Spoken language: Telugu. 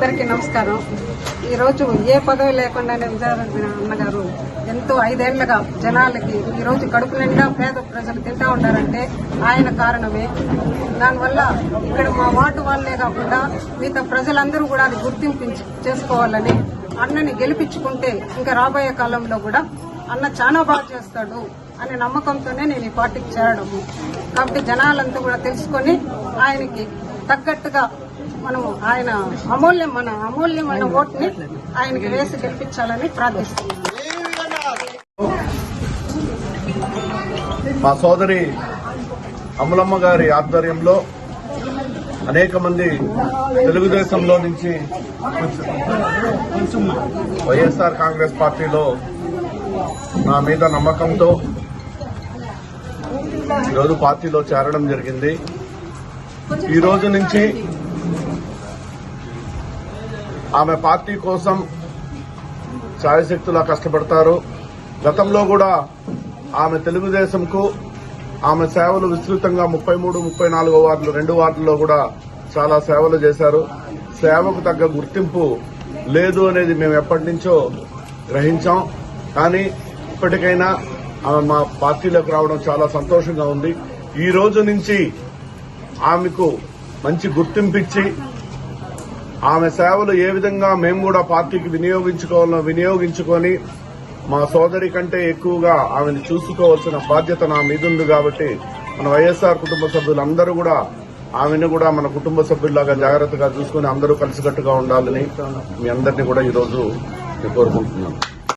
అందరికీ నమస్కారం. ఈరోజు ఏ పదవి లేకుండానే విజయనగరం అన్నగారు ఎంతో ఐదేళ్ళుగా జనాలకి ఈ రోజు కడుపు నిండా పేద ప్రజలు తింటా ఉన్నారంటే ఆయన కారణమే. దానివల్ల ఇక్కడ మా వార్డు వాళ్ళే కాకుండా మిగతా ప్రజలందరూ కూడా అది గుర్తింపు చేసుకోవాలని అన్నని గెలిపించుకుంటే ఇంకా రాబోయే కాలంలో కూడా అన్న చాలా బాగా చేస్తాడు అనే నమ్మకంతోనే నేను ఈ పార్టీకి చేరడము. కాబట్టి జనాలంతా కూడా తెలుసుకొని ఆయనకి తగ్గట్టుగా మనము ఆయన అమూల్యం మన అమూల్యమైన ఓటుని ఆయనకి వేసి గెలిపించాలని ప్రార్థిస్తున్నాను మా సోదరి అమలమ్మ గారి ఆధ్వర్యంలో అనేక మంది తెలుగుదేశంలో నుంచి వైఎస్ఆర్ కాంగ్రెస్ పార్టీలో నా మీద నమ్మకంతో ఈరోజు పార్టీలో చేరడం జరిగింది. ఈ రోజు నుంచి ఆమె పార్టీ కోసం ఛాయశక్తులా కష్టపడతారు. గతంలో కూడా ఆమె తెలుగుదేశంకు ఆమె సేవలు విస్తృతంగా ముప్పై మూడు ముప్పై నాలుగో వార్డులు రెండు వార్డుల్లో కూడా చాలా సేవలు చేశారు. సేవకు తగ్గ గుర్తింపు లేదు అనేది మేము ఎప్పటి నుంచో గ్రహించాం. కానీ ఇప్పటికైనా ఆమె మా పార్టీలోకి రావడం చాలా సంతోషంగా ఉంది. ఈ రోజు నుంచి ఆమెకు మంచి గుర్తింపిచ్చి ఆమె సేవలు ఏ విధంగా మేము కూడా పార్టీకి వినియోగించుకోవాలో వినియోగించుకొని మా సోదరి కంటే ఎక్కువగా ఆమెను చూసుకోవాల్సిన బాధ్యత నా మీద ఉంది కాబట్టి మన వైఎస్ఆర్ కుటుంబ సభ్యులందరూ కూడా ఆమెను కూడా మన కుటుంబ సభ్యుల్లాగా జాగ్రత్తగా చూసుకుని అందరూ కలిసికట్టుగా ఉండాలని మీ అందరినీ కూడా ఈరోజు కోరుకుంటున్నాను